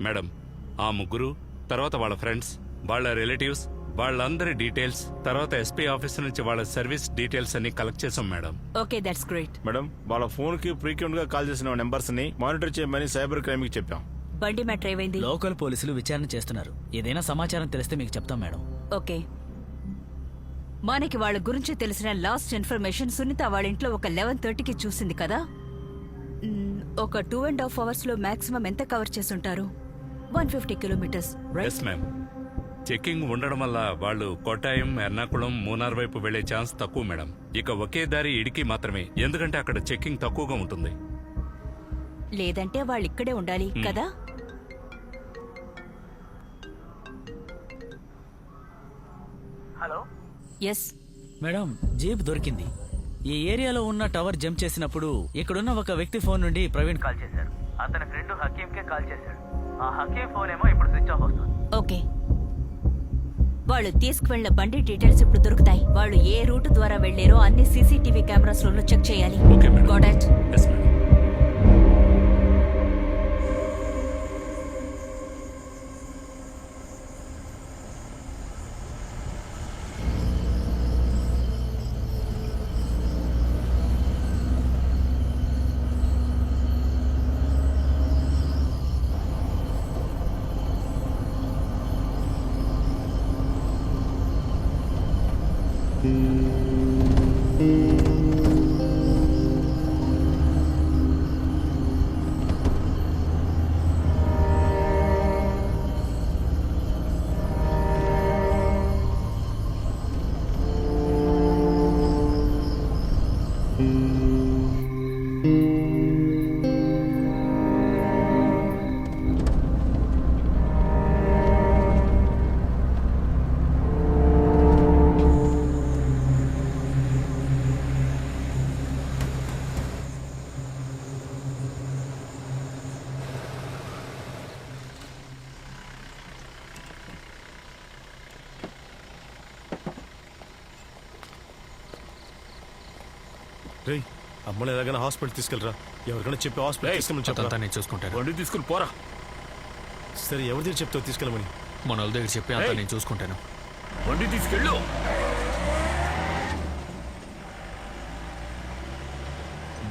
Madam ఆ ముగ్గురు తర్వాత వాళ్ళ ఫ్రెండ్స్ వాళ్ళ రిలేటివ్స్ వాళ్ళందరి డీటెయిల్స్ తర్వాత ఎస్పీ ఆఫీస్ నుంచి వాళ్ళ సర్వీస్ డీటెయిల్స్ అన్ని కలెక్ట్ చేసాం madam. Okay that's great. Madam వాళ్ళ ఫోన్కి ఫ్రీక్వెంట్గా కాల్ చేసిన నెంబర్స్ని మానిటర్ చేయమని సైబర్ క్రైమ్కి చెప్పాం. బండి మ్యాటర్ ఏమైంది? లోకల్ పోలీసులు విచారణ చేస్తున్నారు. ఏదైనా సమాచారం తెలిస్తే మీకు చెప్తాం మేడం. ఓకే. మనకి వాళ్ళ గురించి తెలిసిన లాస్ట్ ఇన్ఫర్మేషన్ సునీత వాళ్ళ ఇంట్లో ఒక లెవెన్ థర్టీకి చూసింది కదా? ఒక టూ అండ్ హాఫ్ అవర్స్లో మాక్సిమం ఎంత కవర్ చేసుంటారు one fifty kilometres right yes ma'am checking ఉండడం వల్ల వాళ్ళు కొట్టాయం ఎర్నాకుళం మూనార్ వైపు వెళ్ళే ఛాన్స్ తక్కువ మేడం ఇక ఒకే దారి ఇడికి మాత్రమే. ఎందుకంటే అక్కడ చెక్కింగ్ తక్కువగా ఉంటుంది. లేదంటే వాళ్ళు ఇక్కడే ఉండాలి కదా? ఎస్ మేడం జీప్ దొరికింది. ఈ ఏరియాలో ఉన్న టవర్ జంప్ చేసినప్పుడు ఇక్కడున్న ఒక వ్యక్తి ఫోన్ నుండి ప్రవీణ్ కాల్ చేశారు. అతని ఫ్రెండ్ హకీం కే కాల్ చేశాడు. ఆ హకీం ఫోన్ ఏమో ఇప్పుడు స్విచ్ ఆఫ్ వస్తుంది. ఓకే. వాళ్ళు తీసుకువెళ్ళిన బండి డీటెయిల్స్ ఇప్పుడు దొరుకుతాయి. వాళ్ళు ఏ రూట్ ద్వారా వెళ్ళారో అన్ని సీసీటీవీ కెమెరాస్లో చెక్ చేయాలి. Okay madam. Got it? Yes madam. రేయ్ అమ్మని ఎలాగైనా హాస్పిటల్ తీసుకెళ్ళరా. ఎవరికైనా చెప్పి హాస్పిటల్ తీసుకెళ్ళమని అదంతా చెప్పరా నేను చూసుకుంటాను బండి తీసుకుని పోరా. సరే ఎవరి దగ్గర చెప్తావు తీసుకెళ్ళమని? మన వాళ్ళ దగ్గర చెప్పి అంతా ఏయ్. నేను చూసుకుంటాను. బండి తీసుకెళ్ళు.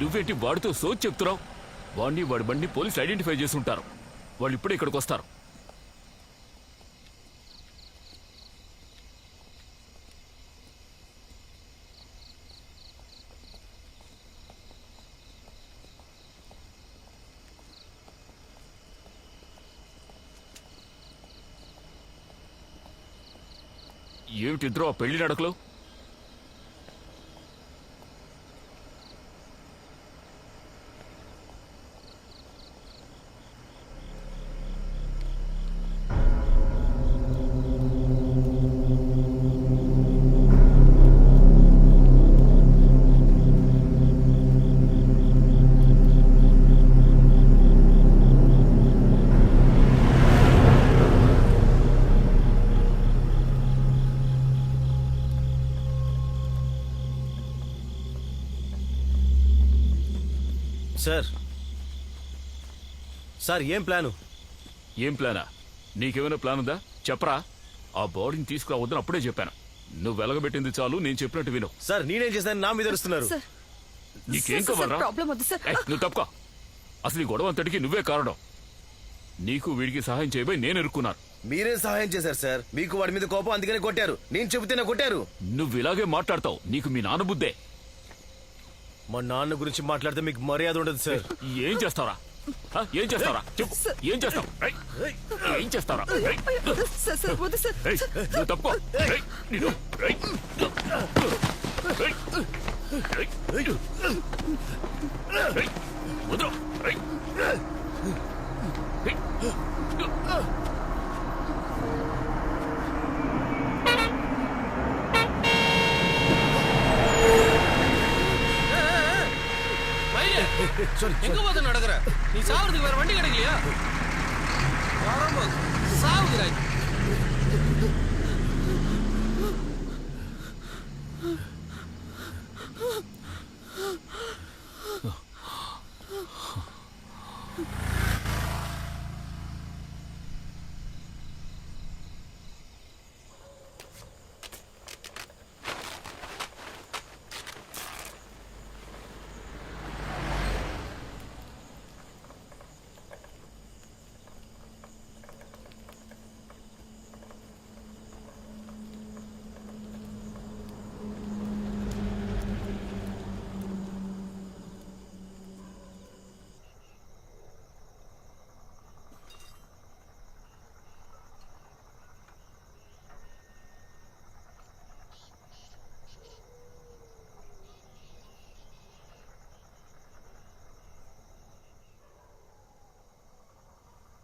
నువ్వేంటి వాడితో సోచ్ చెప్తున్నావు? వాడిని వాడి బండిని పోలీసులు ఐడెంటిఫై చేసి ఉంటారు. వాళ్ళు ఇప్పుడే ఇక్కడికి వస్తారు. ఏమిటి ఇద్దరు ఆ పెళ్ళి నడకలు? సార్. సార్ ఏం ప్లాను? ఏం ప్లానా? నీకేమైనా ప్లాన్ ఉందా? చెప్పరా. ఆ బాడీని తీసుకురావద్దని అప్పుడే చెప్పాను. నువ్వు వెలగబెట్టింది చాలు నేను చెప్పినట్టు విను. సార్ నేనేం చేశాను నా మీద అరుస్తున్నారు. సార్. నీకేం కావాలరా? ప్రాబ్లం వద్దు సార్. ఏయ్, నువ్వు తప్పుకో. అసలు ఈ గొడవ అంతటికి నువ్వే కారణం. నీకు వీడికి సహాయం చేయబోయి నేను ఇరుక్కున్నాను. మీరేం సహాయం చేశారు సార్? మీకు వాడి మీద కోపం అందుకనే కొట్టారు. నేను చెబితేనే కొట్టారు. నువ్వు ఇలాగే మాట్లాడతావు. నీకు మీ నాన్న బుద్ధే. మా నాన్న గురించి మాట్లాడితే మీకు మర్యాద ఉండదు సార్ ఏం చేస్తావరా హ? ఏం చేస్తావరా చెప్పు ఏం చేస్తావు ఏం ఏయ్, నువ్వు తప్పుకో వదరు. எங்க பார்த்து நடக்கிற? நீ சாவறதுக்கு வேற வண்டி கிடைக்கலையா? சாவுகிறாய்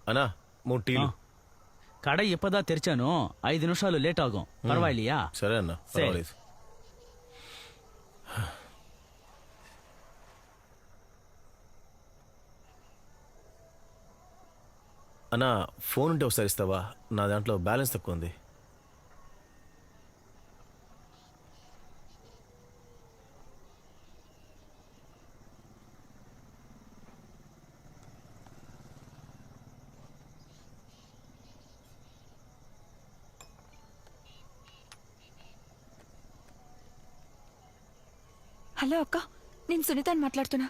అనా మూడు టీలు. కడ இப்பதான் తెరిచాను ఐదు నిమిషాలు లేట్ ఆగం. పర్వాలియా? సరే అన్న పర్వాలేదు. అన్న ఫోన్ ఉంటే ఒకసారి ఇస్తావా? నా దాంట్లో బ్యాలెన్స్ తక్కువ ఉంది. హలో అక్క నేను సునీతని మాట్లాడుతున్నా.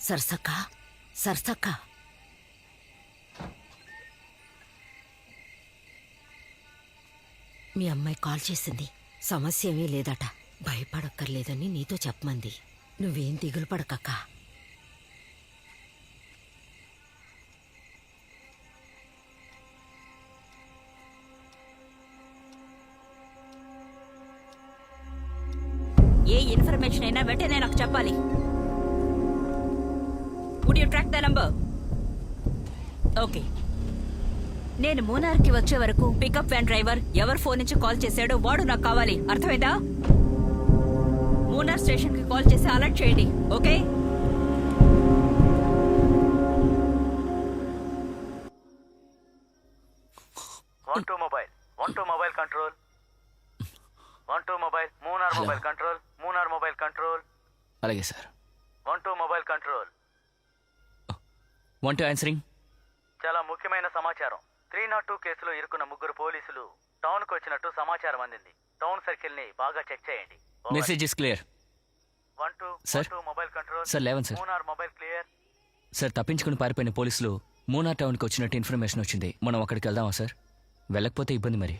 సరసక్క సరసక్క. మీ అమ్మాయి కాల్ చేసింది. సమస్య ఏమీ లేదట. భయపడక్కర్లేదని నీతో చెప్పమంది. నువ్వేం దిగులు పడకక్క. ఏ ఇన్ఫర్మేషన్ అయినా వెంటనే నాకు చెప్పాలి. Would you track the number okay నేను మూనార్కి వచ్చే వరకు పికప్ వ్యాన్ డ్రైవర్ ఎవరు ఫోన్ నుంచి కాల్ చేశాడో వాడు నాకు కావాలి. అర్థమైందా? మూనార్ స్టేషన్కి కాల్ చేసి అలర్ట్ చేయండి okay? One two mobile one two mobile control. One two mobile Munnar mobile control Munnar mobile control. అలాగే sir. One two mobile control. One two answering. చాలా ముఖ్యమైన సమాచారం. త్రీ నాట్ టూ కేసులో ఇరుక్కున్న ముగ్గురు పోలీసులు టౌన్కు వచ్చినట్టు సమాచారం అందింది. టౌన్ సర్కిల్ని బాగా చెక్ చేయండి. Message is clear one two Sir? Two mobile control sir లేవన్ sir Munnar mobile clear sir తప్పించుకుని పారిపోయిన పోలీసులు మూనా టౌన్కి వచ్చినట్టు ఇన్ఫర్మేషన్ వచ్చింది. మనం అక్కడికి వెళ్దామా సార్ వెళ్ళకపోతే ఇబ్బంది మరి.